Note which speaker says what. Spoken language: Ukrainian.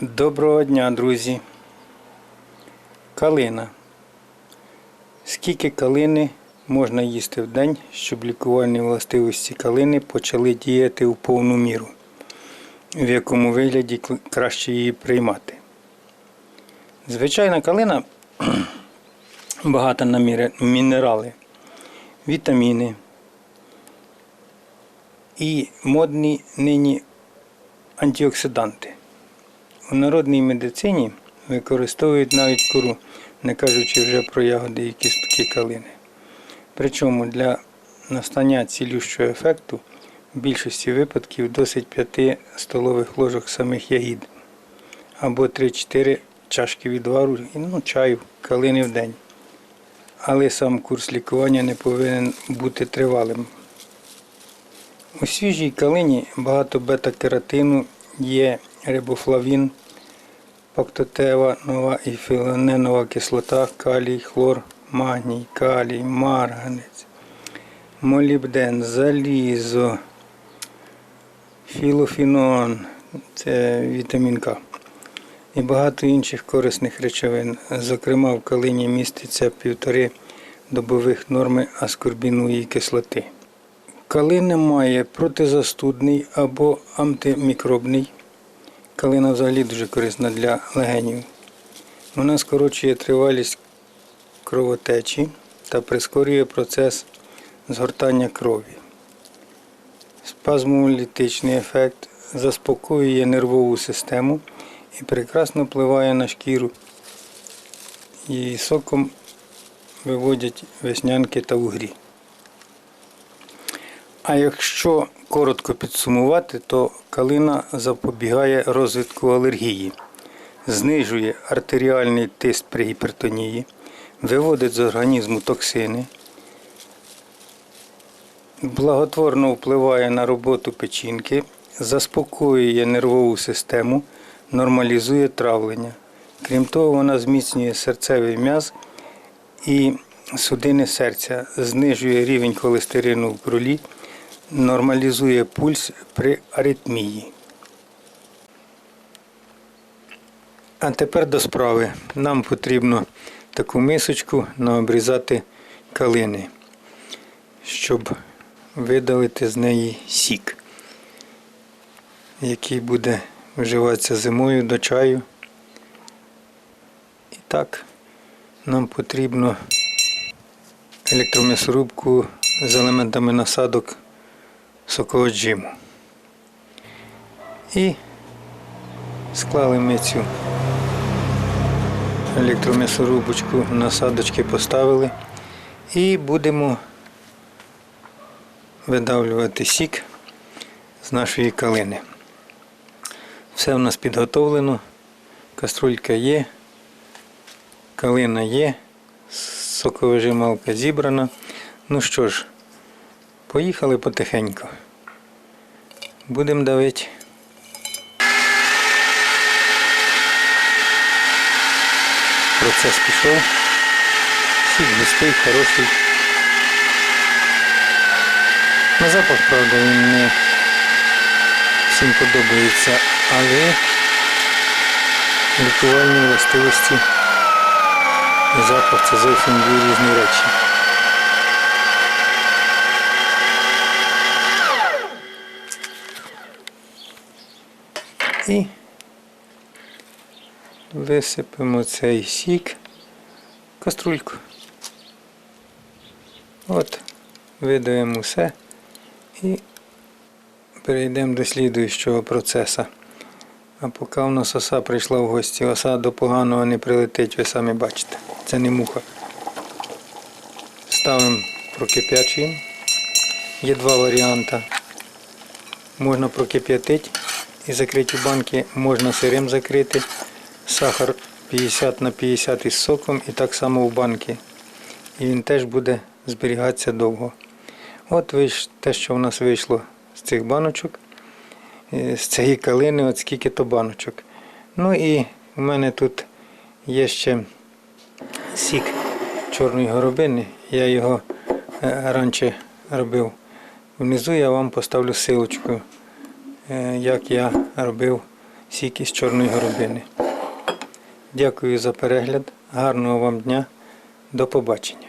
Speaker 1: Доброго дня, друзі. Калина. Скільки калини можна їсти в день, щоб лікувальні властивості калини почали діяти в повну міру, в якому вигляді краще її приймати? Звичайна калина багата на мінерали, вітаміни і модні нині антиоксиданти. У народній медицині використовують навіть кору, не кажучи вже про ягоди і кістки калини. Причому для настання цілющого ефекту в більшості випадків досить 5 столових ложок самих ягід або 3-4 чашки відвару ну, чаю калини в день. Але сам курс лікування не повинен бути тривалим. У свіжій калині багато бета-кератину, є рибофлавін, пактотева, нова і філоненова кислота, калій, хлор, магній, калій, марганець, молібден, залізо, філофінон, це вітамін К. І багато інших корисних речовин. Зокрема, в калині міститься півтори добових норми аскорбінової кислоти. Калина має протизастудний або антимікробний. Калина взагалі дуже корисна для легенів. Вона скорочує тривалість кровотечі та прискорює процес згортання крові. Спазмолітичний ефект заспокоює нервову систему і прекрасно впливає на шкіру. Її соком виводять веснянки та угрі. А якщо коротко підсумувати, то калина запобігає розвитку алергії, знижує артеріальний тиск при гіпертонії, виводить з організму токсини, благотворно впливає на роботу печінки, заспокоює нервову систему, нормалізує травлення. Крім того, вона зміцнює серцевий м'яз і судини серця, знижує рівень холестерину в крові, нормалізує пульс при аритмії. А тепер до справи. Нам потрібно таку мисочку наобрізати калини, щоб видалити з неї сік, який буде вживатися зимою до чаю. І так, нам потрібно електром'ясорубку з елементами насадок соководжиму. І склали ми цю електром'ясорубочку, насадочки поставили і будемо видавлювати сік з нашої калини. Все в нас підготовлено, каструлька є, калина є, соковижималка зібрана. Ну що ж, поїхали потихеньку. Будемо давити. Процес пішов. Сік густий, хороший. На запах, правда, він не всім подобається, але лікувальні властивості запах це зовсім дві різні речі. І висипемо цей сік в каструльку. От, видаємо все і перейдемо до слідуючого процесу. А поки в нас оса прийшла в гості, оса до поганого не прилетить, ви самі бачите. Це не муха. Ставимо прокип'ячуємо. Є два варіанти. Можна прокип'ятити і закриті банки, можна сирим закрити. Сахар 50 на 50 із соком і так само в банки. І він теж буде зберігатися довго. От те, що в нас вийшло з цих баночок, е, з цієї калини, от скільки то баночок. Ну і в мене тут є ще сік чорної горобини. Я його е, раніше робив. Внизу я вам поставлю силочку, як я робив сік із чорної горобини. Дякую за перегляд. Гарного вам дня. До побачення.